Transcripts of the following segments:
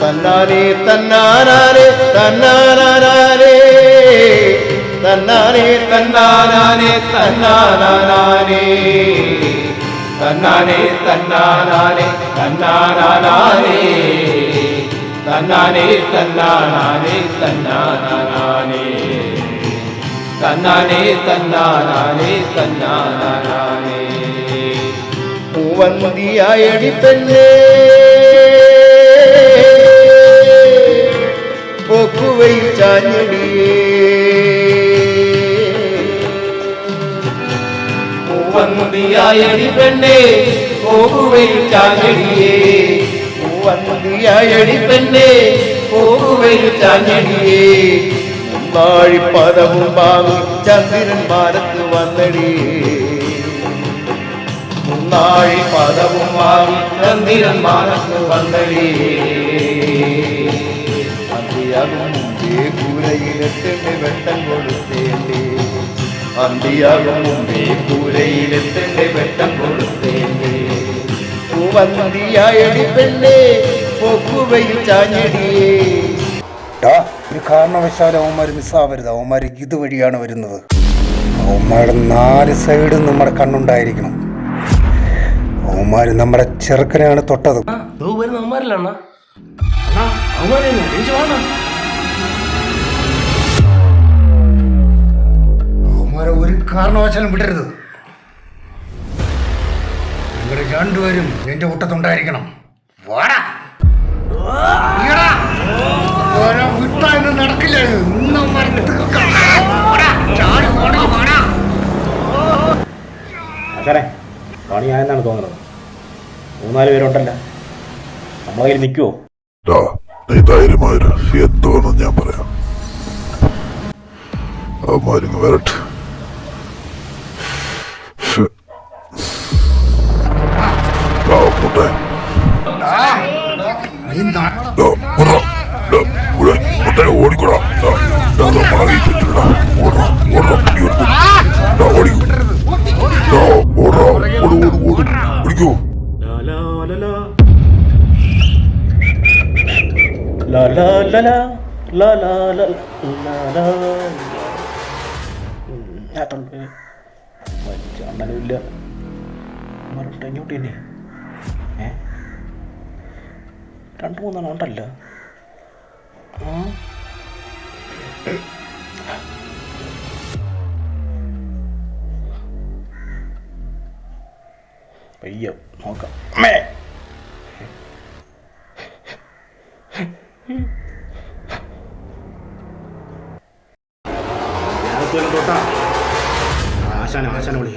தன்னானே தன்னானே தன்னானே தன்னானே தன்னானே தன்னானே தன்னானே தன்னானே தன்னானே தன்னானே தன்னானே தன்னானே தன்னானே தன்னானே தன்னானே பூவந்தியாயடி பெண்ணே. പൂവന്തിയായടി പെണ്ണേ പോകുവൈ ചാഞ്ഞടിയേ. പൂവന്തിയായടി പെണ്ണേ പോകുവൈ ചാഞ്ഞടിയേ. പദവും വാങ്ങി ചന്ദ്രൻ മാനത്ത് വന്നടിയേ. നാഴി പദവും വാങ്ങി ചന്ദ്രൻ മാനത്ത് വന്നടിയേ. അന്തിയാകും മുമ്പേ കൂരയിലെത്തേണ്ടി വെട്ടം കൊടുത്തേണ്ടി അന്തിയാകും മുമ്പേ കൂരയിലെത്തേണ്ടി വെട്ടം കൊടുത്തേണ്ടി പൂവന്തിയായടി പെണ്ണേ പൊക്കുവയിൽ ചാഞ്ഞടിയേ. ടാ, ഒരു കാരണവശാലും അവന്മാർ മിസ്സാവരുത്. അവന്മാർ ഇതുവഴിയാണ് വരുന്നത്. അവന്മാരുടെ നാല് സൈഡും നമ്മുടെ കണ്ണുണ്ടായിരിക്കണം. അവന്മാർ നമ്മുടെ ചെറുക്കനെയാണ് തൊട്ടത്. അവന്മാരിലാണ് അവന്മാരല്ല അണ്ണാ? അണ്ണാ അവന്മാരെ കാരണവശാലും വിടരുത്. നിങ്ങൾ രണ്ടുപേരും എന്റെ കൂട്ടത്തുണ്ടായിരിക്കണം. വാടാ. നടക്കില്ല ഇന്നും പണിയായെന്നാണ് തോന്നുന്നത്. മൂന്നാൽ പേരുണ്ടല്ല. നമ്മളെ കയ്യിൽ നിൽക്കുമോ ധൈര്യമായിട്ട് ഞാൻ പറയാം. വരട്ടെ. ഡാ, ഓടിക്കോ. ഡാ, ഓടടാ, ഓട്, ഓട്, ഓട്. ഓടിക്കോ. ലാ, ലാ, ലാ, ലാ, ലാ, ലാ, ലാ, ലാ, ലാ. ഉം, ഞാനുണ്ട്. മറ്റ അണ്ണനുമില്ല മറുണ്ട് ഇങ്ങോട്ട് തന്നെ ഏ രണ്ട് മൂന്നെണ്ണം ഉണ്ടല്ലോ. ആ. പയ്യ നോക്കാം. മേ ആശാന ആശാന വിളി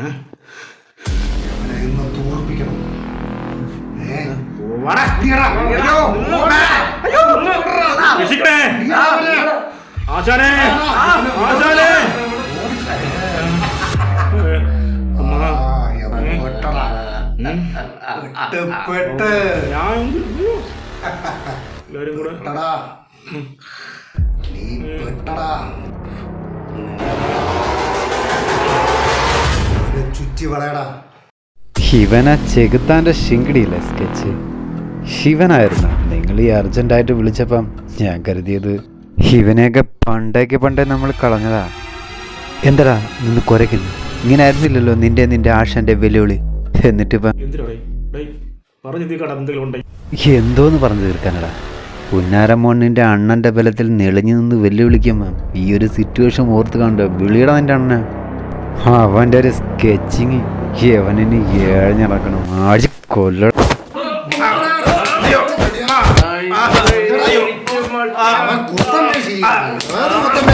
രക്ഷിക്കണേ ഞാൻ നീ പെട്ടടാ ചുറ്റി വളയടാ ഇവന ചെകുത്താന്റെ ശിങ്കിടിയില്ല സ്കെച്ച് ശിവനായിരുന്നു. നിങ്ങൾ ഈ അർജന്റായിട്ട് വിളിച്ചപ്പം ഞാൻ കരുതിയത് ശിവനെയൊക്കെ പണ്ടേക്ക് പണ്ടേ നമ്മൾ കളഞ്ഞതാ. എന്തടാ നിന്ന് കുരയ്ക്കുന്നു? ഇങ്ങനെ ആയിരുന്നില്ലല്ലോ നിന്റെ നിന്റെ ആശന്റെ വെല്ലുവിളി. എന്നിട്ടിപ്പം എന്തോന്ന് പറഞ്ഞു തീർക്കാനടാ. പുന്നാരമോണിന്റെ അണ്ണന്റെ ബലത്തിൽ നെളിഞ്ഞു നിന്ന് വെല്ലുവിളിക്കുമ്പോൾ ഈ ഒരു സിറ്റുവേഷൻ ഓർത്ത് കണ്ടോ? വിളിയടാ നിന്റെ അണ്ണ അവന്റെ ഒരു സ്കെച്ചിങ് അവനിന് ഏഴഞ്ഞിറക്കണം ആഴ്ച കൊല്ലണം Ah, Anderson também.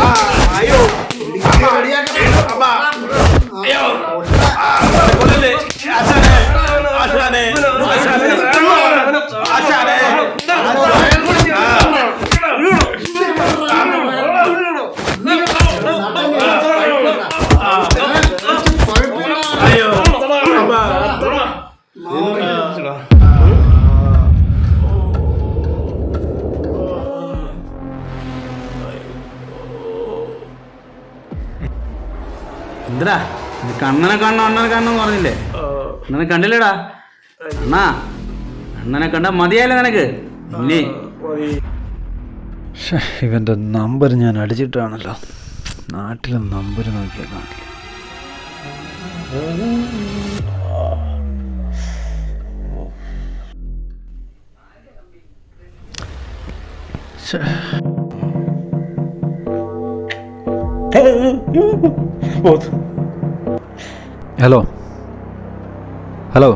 എന്തിടാ ഇത് കണ്ണനെ കാണണം അണ്ണനെ കാണണം എന്ന് പറഞ്ഞില്ലേ? അണ്ണനെ കണ്ടില്ലേടാ? അണ്ണാ അണ്ണനെ കണ്ട മതിയായില്ല നിനക്ക്? ഇവന്റെ ഇവന്റെ നമ്പർ ഞാൻ അടിച്ചിട്ടാണല്ലോ. നാട്ടിലെ നമ്പർ നോക്കിയാൽ കാണില്ല. ശ്ശേ. ഹലോ ഹലോ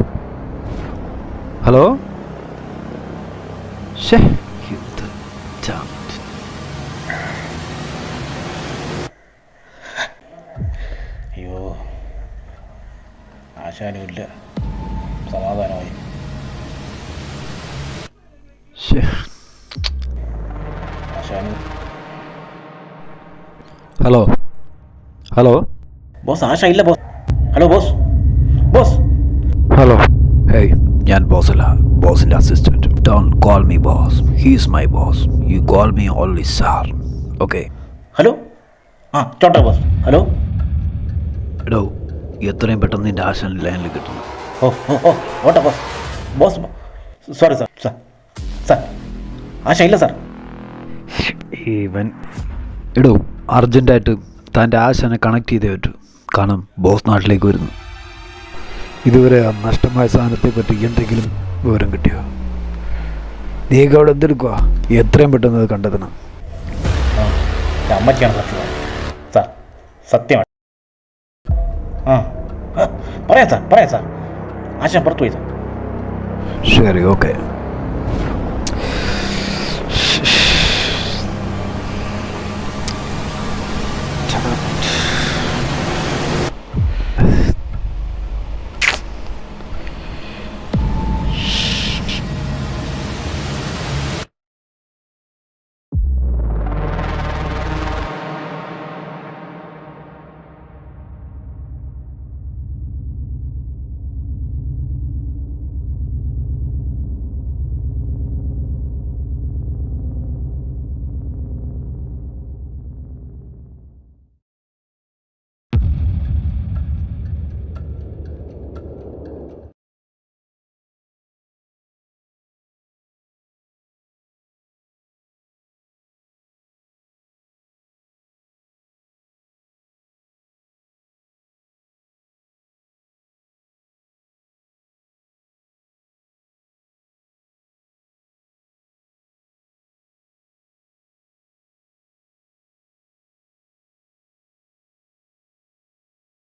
ഹലോ ഷേ ചാമ്പ്. അയ്യോ. ആശാനുമില്ല സമാധാനമായി. ആശാനും. ഹലോ ഹലോ ബോസ് ആശ ഇല്ല boss. Hello boss. Boss. Hello hey ഞാൻ ബോസല്ല. ബോസിന്റെ assistant don call me boss he's my boss you call me only sir okay hello. ആ ചോട്ടെ ബോസ്. ഹലോ. എടോ എത്രയും പെട്ടെന്ന് നിന്റെ ആശാൻ ലൈനിൽ കിട്ടുന്നു. ഓ ഓ ഓ ഓട്ടെ boss. Boss sorry sir sir sir ആശ ഇല്ല സാർ ഇവൻ. എടോ അർജന്റായിട്ട് തന്റെ ആശാനെ കണക്ട് ചെയ്തേ പറ്റൂ. കാരണം ബോസ് നാട്ടിലേക്ക് വരുന്നു. ഇതുവരെ ആ നഷ്ടമായ സാധനത്തെ പറ്റി എന്തെങ്കിലും വിവരം കിട്ടിയോ? നീക്ക് അവിടെ എന്തെടുക്കുക എത്രയും പെട്ടെന്ന് അത് കണ്ടെത്തണം. ആ എന്റെ അമ്മയ്ക്കാണ് സത്യം സാർ സത്യമാണ്. ആ ആ, പറയാം സാർ പറയാം സാർ. ആശ പുറത്തു പോയി സാർ. ശരി ഓക്കെ.